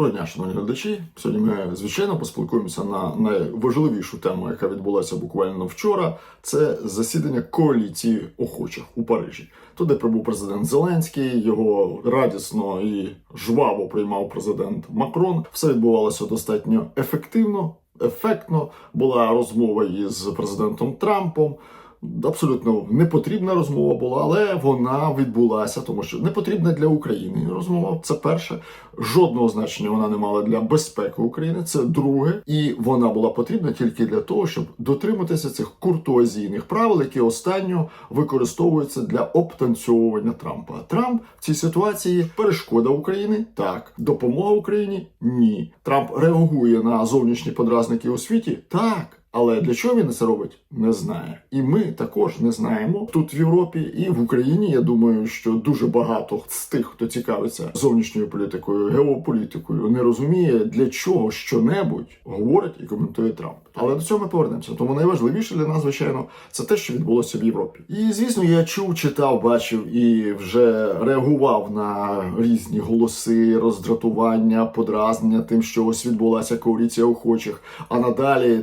Доброго дня, шановні глядачі. Сьогодні ми звичайно поспілкуємося на найважливішу тему, яка відбулася буквально вчора. Це засідання коаліції охочих у Парижі. Туди прибув президент Зеленський. Його радісно і жваво приймав президент Макрон. Все відбувалося достатньо ефективно, ефектно. Була розмова із президентом Трампом. Абсолютно непотрібна розмова була, але вона відбулася, тому що не потрібна для України розмова. Це перше. Жодного значення вона не мала для безпеки України. Це друге, і вона була потрібна тільки для того, щоб дотриматися цих куртуазійних правил, які останньо використовуються для обтанцьовування Трампа. Трамп в цій ситуації перешкода України так, допомога Україні ні. Трамп реагує на зовнішні подразники у світі так. Але для чого він це робить, не знає. І ми також не знаємо тут в Європі і в Україні. Я думаю, що дуже багато з тих, хто цікавиться зовнішньою політикою, геополітикою, не розуміє для чого щонебудь говорить і коментує Трамп. Але до цього ми повернемося. Тому найважливіше для нас, звичайно, це те, що відбулося в Європі. І звісно, я чув, читав, бачив і вже реагував на різні голоси, роздратування, подразнення тим, що ось відбулася коаліція охочих. А надалі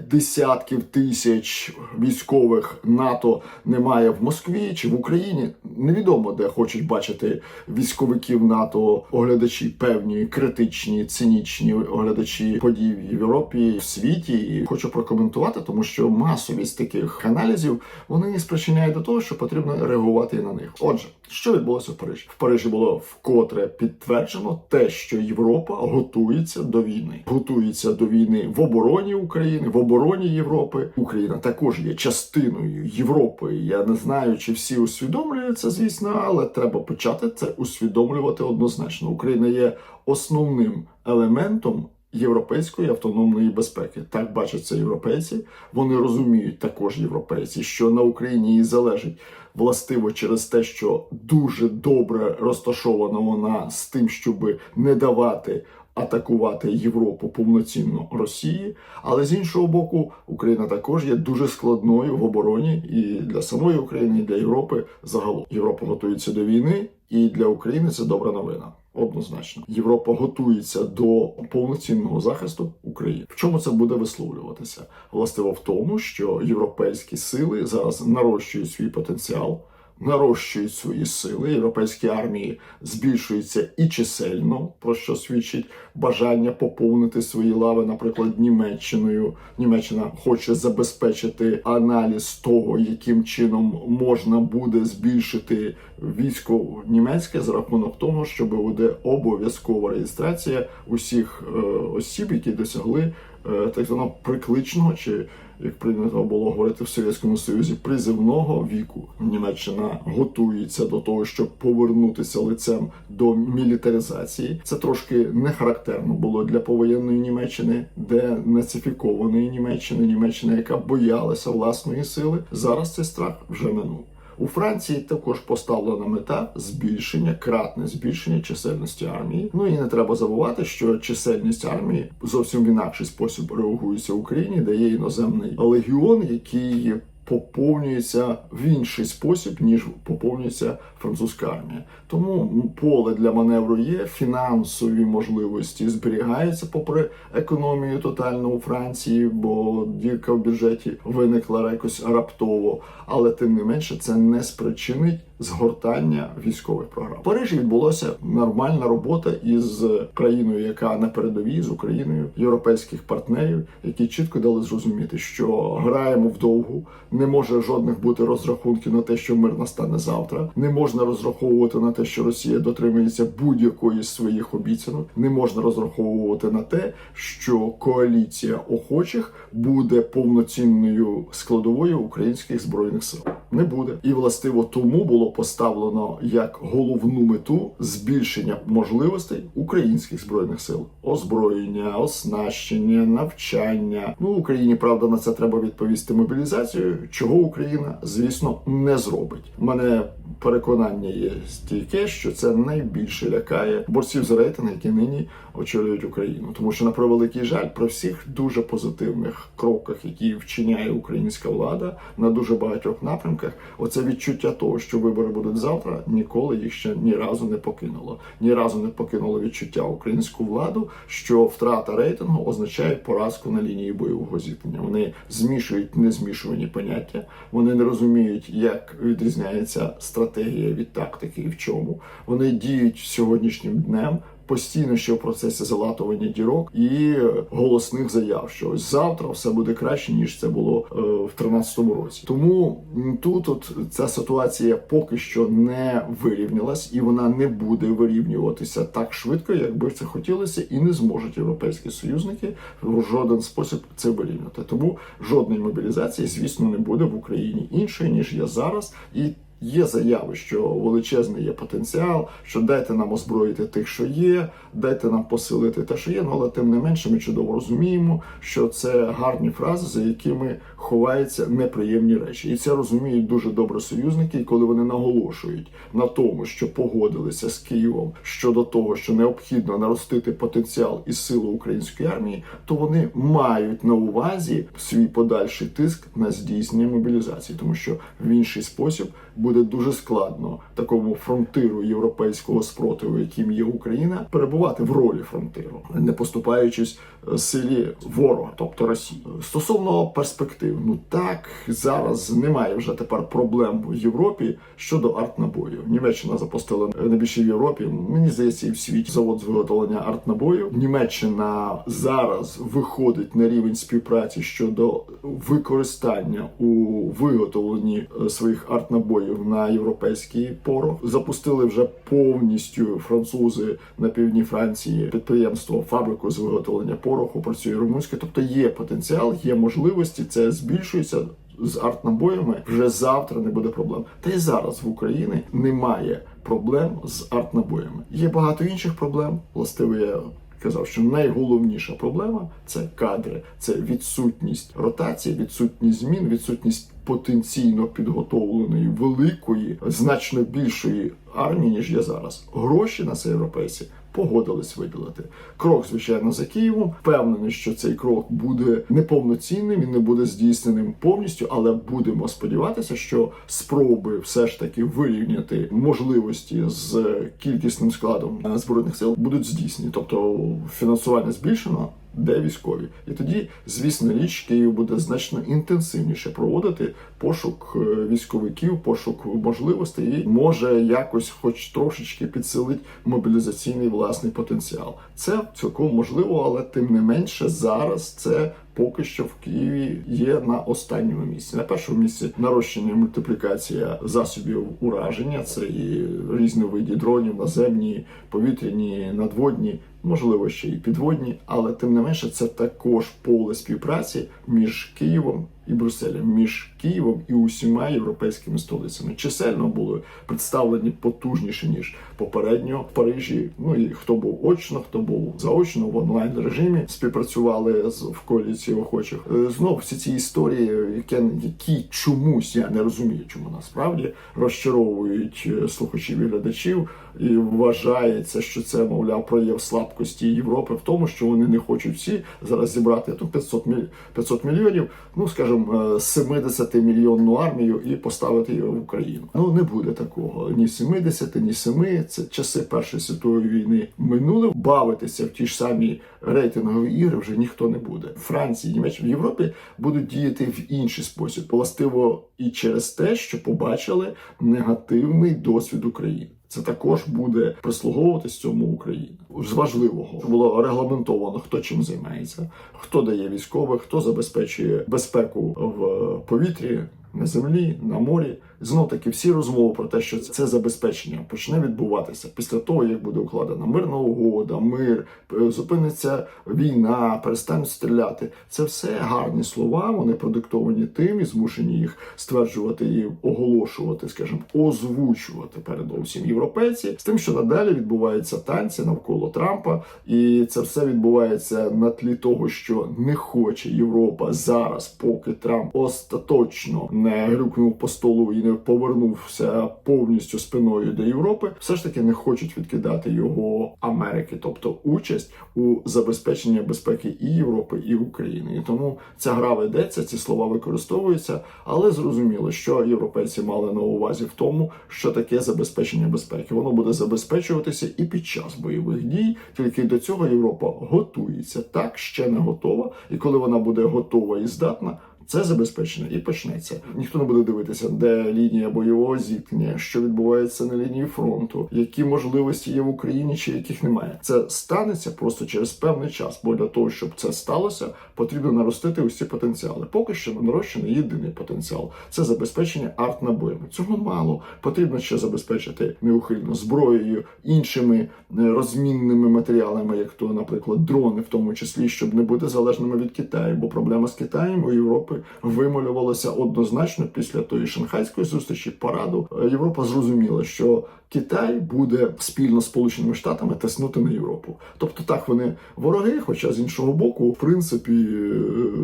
десятків тисяч військових НАТО немає в Москві чи в Україні. Невідомо, де хочуть бачити військовиків НАТО, оглядачі певні, критичні, цинічні оглядачі подій в Європі, в світі. І хочу прокоментувати, тому що масовість таких аналізів вони спричиняють до того, що потрібно реагувати на них. Отже, що відбулося в Парижі? В Парижі було вкотре підтверджено те, що Європа готується до війни, готується до війни в обороні України, в обороні Європи. Україна також є частиною Європи. Я не знаю, чи всі усвідомлюють це, звісно, але треба почати це усвідомлювати однозначно. Україна є основним елементом. Європейської автономної безпеки так бачать це європейці. Вони розуміють також європейці, що на Україні і залежить властиво через те, що дуже добре розташована вона з тим, щоб не давати атакувати Європу повноцінно Росії. Але з іншого боку, Україна також є дуже складною в обороні і для самої України, і для Європи загалом. Європа готується до війни, і для України це добра новина. Однозначно, Європа готується до повноцінного захисту України. В чому це буде висловлюватися? Властиво в тому, що європейські сили зараз нарощують свій потенціал, нарощують свої сили. Європейські армії збільшуються і чисельно, про що свідчить бажання поповнити свої лави, наприклад, Німеччиною. Німеччина хоче забезпечити аналіз того, яким чином можна буде збільшити військо німецьке за рахунок того, що буде обов'язкова реєстрація усіх е, осіб, які досягли е, так званого прикличного чи як прийнято було говорити в Совєтському Союзі, призивного віку. Німеччина готується до того, щоб повернутися лицем до мілітаризації. Це трошки не характерно було для повоєнної Німеччини, де нацифікованої Німеччини, Німеччина, яка боялася власної сили. Зараз цей страх вже минув. У Франції також поставлена мета збільшення, кратне збільшення чисельності армії. Ну і не треба забувати, що чисельність армії зовсім в інакший спосіб реагується в Україні, де є іноземний легіон, який поповнюється в інший спосіб, ніж поповнюється французька армія. Тому поле для маневру є, фінансові можливості зберігаються попри економію тотальну у Франції, бо дірка в бюджеті виникла якось раптово, але тим не менше це не спричинить згортання військових програм. В Парижі відбулася нормальна робота із країною, яка на передовій з Україною, європейських партнерів, які чітко дали зрозуміти, що граємо вдовгу, не може жодних бути розрахунків на те, що мир настане завтра. Не можна розраховувати на те, що Росія дотримується будь-якої з своїх обіцянок. Не можна розраховувати на те, що коаліція охочих буде повноцінною складовою українських збройних сил. Не буде і властиво тому було поставлено як головну мету збільшення можливостей українських збройних сил, озброєння, оснащення, навчання. Ну Україні правда на це треба відповісти мобілізацією, чого Україна, звісно, не зробить. Мене переконання є стійке, що це найбільше лякає борців за рейтинг, які нині очолюють Україну. Тому що на превеликий жаль, при всіх дуже позитивних кроках, які вчиняє українська влада на дуже багатьох напрямках, оце відчуття того, що вибори будуть завтра, ніколи їх ще ні разу не покинуло. Ні разу не покинуло відчуття українську владу, що втрата рейтингу означає поразку на лінії бойового зіткнення. Вони змішують незмішувані поняття. Вони не розуміють, як відрізняється стратегія від тактики і в чому. Вони діють сьогоднішнім днем. Постійно ще в процесі залатування дірок і голосних заяв, що ось завтра все буде краще ніж це було е, в 13-му році. Тому тут от ця ситуація поки що не вирівнялась, і вона не буде вирівнюватися так швидко, як би це хотілося, і не зможуть європейські союзники в жоден спосіб це вирівняти. Тому жодної мобілізації, звісно, не буде в Україні іншої ніж є зараз і. Є заяви, що величезний є потенціал, що дайте нам озброїти тих, що є, дайте нам посилити те, що є. Ну але тим не менше, ми чудово розуміємо, що це гарні фрази, за якими ховаються неприємні речі, і це розуміють дуже добре союзники. І коли вони наголошують на тому, що погодилися з Києвом щодо того, що необхідно наростити потенціал і силу української армії, то вони мають на увазі свій подальший тиск на здійснення мобілізації, тому що в інший спосіб буде дуже складно такому фронтиру європейського спротиву, яким є Україна, перебувати в ролі фронтиру, не поступаючись е, силі ворога, тобто Росії. Стосовно перспектив, ну так зараз немає вже тепер проблем в Європі щодо артнабою. Німеччина запустила найбільше в Європі. Мені здається, і в світі завод з виготовлення артнабою. Німеччина зараз виходить на рівень співпраці щодо використання у виготовленні е, своїх артнабоїв на європейський порох. Запустили вже повністю французи на півдні Франції підприємство, фабрику з виготовлення пороху. Працює румунське. Тобто є потенціал, є можливості. Це збільшується. З артнабоями вже завтра не буде проблем. Та й зараз в Україні немає проблем з артнабоями. Є багато інших проблем. Властиво я казав, що найголовніша проблема це кадри, це відсутність ротації, відсутність змін, відсутність потенційно підготовленої великої, значно більшої армії, ніж є зараз. Гроші на це європейці погодились виділити. Крок, звичайно, за Києвом. Впевнений, що цей крок буде неповноцінним і не буде здійсненим повністю, але будемо сподіватися, що спроби все ж таки вирівняти можливості з кількісним складом збройних сил будуть здійснені, тобто фінансування збільшено. Де військові, і тоді, звісно, річ Київ буде значно інтенсивніше проводити пошук е, військовиків, пошук можливостей і може якось, хоч трошечки, підсилить мобілізаційний власний потенціал. Це цілком можливо, але тим не менше зараз це. Поки що в Києві є на останньому місці. На першому місці нарощення мультиплікація засобів ураження. Це і різні види дронів, наземні, повітряні, надводні, можливо, ще і підводні, але тим не менше це також поле співпраці між Києвом і Брюсселем, між Києвом і усіма європейськими столицями. Чисельно були представлені потужніше ніж попередньо в Парижі. Ну і хто був очно, хто був заочно в онлайн режимі, співпрацювали з в коаліції охочих. Е, Знов всі ці історії, які, які чомусь я не розумію, чому насправді розчаровують е, слухачів і глядачів, і вважається, що це мовляв прояв слабкості Європи в тому, що вони не хочуть всі зараз зібрати тут 500 міль... 500 мільйонів, ну скажімо, 70 мільйонну армію і поставити її в Україну. Ну не буде такого ні 70, ні 7. Це часи Першої світової війни минули. Бавитися в ті ж самі рейтингові ігри вже ніхто не буде. Франції, Німеччина в Європі будуть діяти в інший спосіб, властиво і через те, що побачили негативний досвід України. Це також буде прислуговуватись цьому Україні з важливого було регламентовано, хто чим займається, хто дає військових, хто забезпечує безпеку в повітрі. На землі, на морі, знов таки всі розмови про те, що це забезпечення почне відбуватися після того, як буде укладена мирна угода, мир, е, зупиниться війна, перестануть стріляти. Це все гарні слова. Вони продиктовані тим і змушені їх стверджувати і оголошувати, скажімо, озвучувати передовсім європейці з тим, що надалі відбуваються танці навколо Трампа, і це все відбувається на тлі того, що не хоче Європа зараз, поки Трамп остаточно не грюкнув по столу і не повернувся повністю спиною до Європи, все ж таки не хочуть відкидати його Америки, тобто участь у забезпеченні безпеки і Європи, і України. І тому ця гра ведеться, ці слова використовуються, але зрозуміло, що європейці мали на увазі в тому, що таке забезпечення безпеки. Воно буде забезпечуватися і під час бойових дій. Тільки до цього Європа готується так, ще не готова. І коли вона буде готова і здатна. Це забезпечено і почнеться. Ніхто не буде дивитися, де лінія бойового зіткнення, що відбувається на лінії фронту, які можливості є в Україні, чи яких немає. Це станеться просто через певний час. Бо для того, щоб це сталося, потрібно наростити усі потенціали. Поки що нарощений єдиний потенціал це забезпечення арт-набоями. Цього мало. Потрібно ще забезпечити неухильно зброєю, іншими е, розмінними матеріалами, як то, наприклад, дрони, в тому числі, щоб не бути залежними від Китаю. Бо проблема з Китаєм у Європи вималювалася однозначно після тої шанхайської зустрічі параду. Європа зрозуміла, що Китай буде спільно з Сполученими Штатами тиснути на Європу. Тобто так вони вороги, хоча з іншого боку, в принципі, е,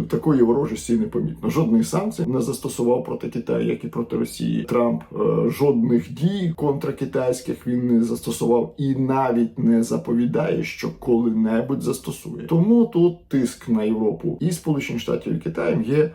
такої ворожості не помітно. Жодних санкцій не застосував проти Китаю, як і проти Росії. Трамп е, жодних дій контракитайських він не застосував і навіть не заповідає, що коли-небудь застосує. Тому тут тиск на Європу і Сполучені Штатів і Китаєм є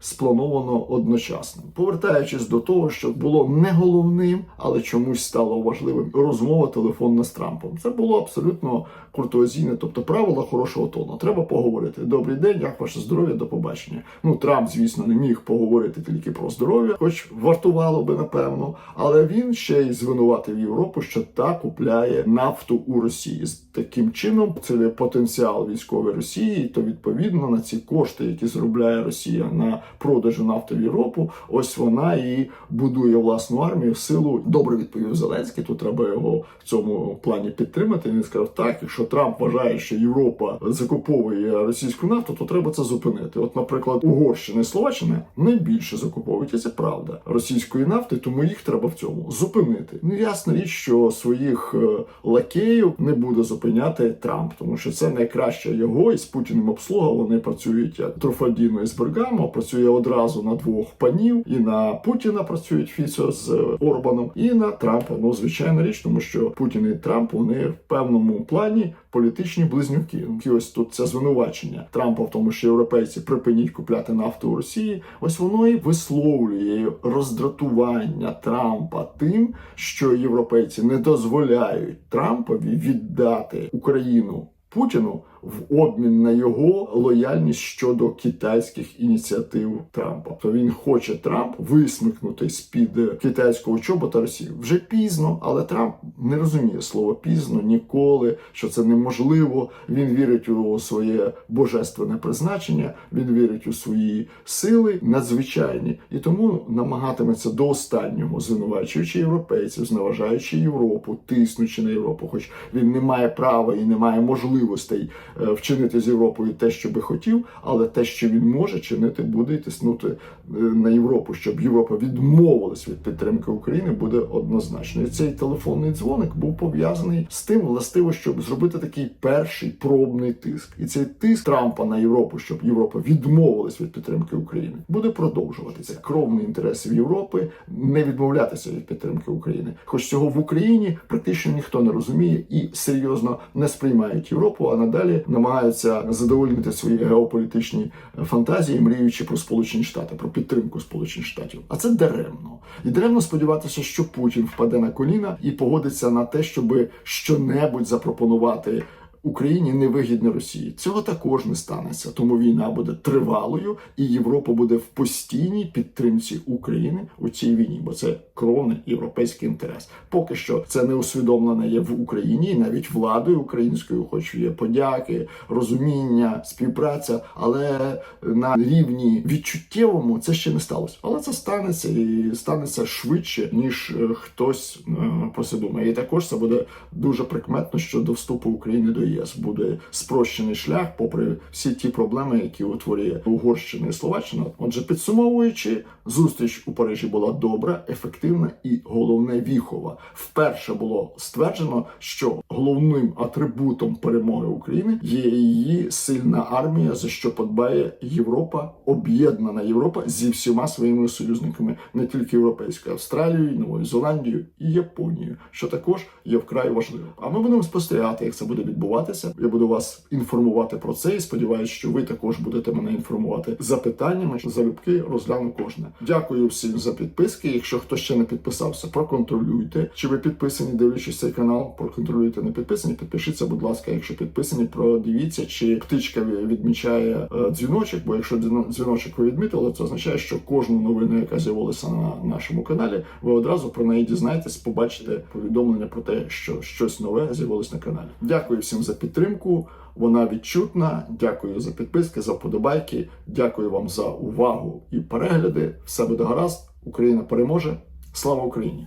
сплановано одночасно. Повертаючись до того, що було не головним, але чомусь стало важливим розмова телефонна з Трампом. Це було абсолютно куртуазійне, тобто правила хорошого тону. Треба поговорити. Добрий день, як ваше здоров'я, до побачення. Ну Трамп, звісно, не міг поговорити тільки про здоров'я, хоч вартувало би напевно. Але він ще й звинуватив Європу, що та купляє нафту у Росії. Таким чином це потенціал військової Росії. То відповідно на ці кошти, які заробляє Росія на продажу нафти в Європу, ось вона і будує власну армію в силу. Добре відповів Зеленський. Тут треба його в цьому плані підтримати. Він сказав, так, якщо Трамп вважає, що Європа закуповує російську нафту, то треба це зупинити. От, наприклад, Угорщина і Словаччина найбільше закуповують, і це правда російської нафти, тому їх треба в цьому зупинити. Ну ясна річ, що своїх е, лакеїв не буде зупиняти Трамп, тому що це найкраща його і з Путіним обслуга. Вони працюють як Трофальдіно із Бергамо, працює одразу на двох панів, і на Путіна працюють Фіцо з Орбаном, і на Трампа. Ну звичайна річ, тому що Путін і Трамп вони в певному плані політичні близнюки. І ось тут це звинувачення Трампа в тому, що європейці припиніть купляти нафту у Росії. Ось воно і висловлює роздратування Трампа тим, що європейці не дозволяють Трампові віддати Україну Путіну в обмін на його лояльність щодо китайських ініціатив Трампа. То він хоче Трамп висмикнути з під китайського чобота Росії. Вже пізно, але Трамп не розуміє слово пізно ніколи, що це неможливо. Він вірить у своє божественне призначення, він вірить у свої сили надзвичайні і тому намагатиметься до останнього, звинувачуючи європейців, зневажаючи Європу, тиснучи на Європу, хоч він не має права і не має можливостей е, вчинити з Європою те, що би хотів, але те, що він може чинити, буде і тиснути е, на Європу, щоб Європа відмовилась від підтримки України, буде однозначно. І цей телефонний дзвоник був пов'язаний з тим, властиво, щоб зробити такий перший пробний тиск. І цей тиск Трампа на Європу, щоб Європа відмовилась від підтримки України, буде продовжуватися. Кровний інтерес Європи не відмовлятися від підтримки України. Хоч цього в Україні практично ніхто не розуміє і серйозно не сприймають Європу, а надалі намагаються задовольнити свої геополітичні фантазії, мріючи про Сполучені Штати, про підтримку Сполучених Штатів. А це даремно. І даремно сподіватися, що Путін впаде на коліна і погодиться на те, щоб щонебудь запропонувати. Україні невигідно Росії. Цього також не станеться. Тому війна буде тривалою, і Європа буде в постійній підтримці України у цій війні, бо це кровний європейський інтерес. Поки що це не усвідомлене є в Україні, навіть владою українською, хоч є подяки, розуміння, співпраця, але на рівні відчуттєвому це ще не сталося. Але це станеться і станеться швидше, ніж е, хтось е, про це думає. І також це буде дуже прикметно щодо вступу України до ЄС. Буде спрощений шлях, попри всі ті проблеми, які утворює Угорщина і Словаччина. Отже, підсумовуючи, зустріч у Парижі була добра, ефективна і головне віхова. Вперше було стверджено, що головним атрибутом перемоги України є її сильна армія, за що подбає Європа, об'єднана Європа зі всіма своїми союзниками, не тільки європейською, Австралією, Новою Зеландією і Японією, що також є вкрай важливо. А ми будемо спостерігати, як це буде відбуватися. Я буду вас інформувати про це і сподіваюся, що ви також будете мене інформувати запитаннями. Залюбки розгляну кожне. Дякую всім за підписки. Якщо хто ще не підписався, проконтролюйте. Чи ви підписані, дивлячись цей канал, проконтролюйте не підписані. Підпишіться, будь ласка, якщо підписані, продивіться, чи птичка відмічає е, дзвіночок. Бо якщо дзвіночок ви відмітили, це означає, що кожну новину, яка з'явилася на нашому каналі, ви одразу про неї дізнаєтесь, побачите повідомлення про те, що щось нове з'явилось на каналі. Дякую всім за підтримку. Вона відчутна. Дякую за підписки, за вподобайки. Дякую вам за увагу і перегляди. Все буде гаразд. Україна переможе. Слава Україні!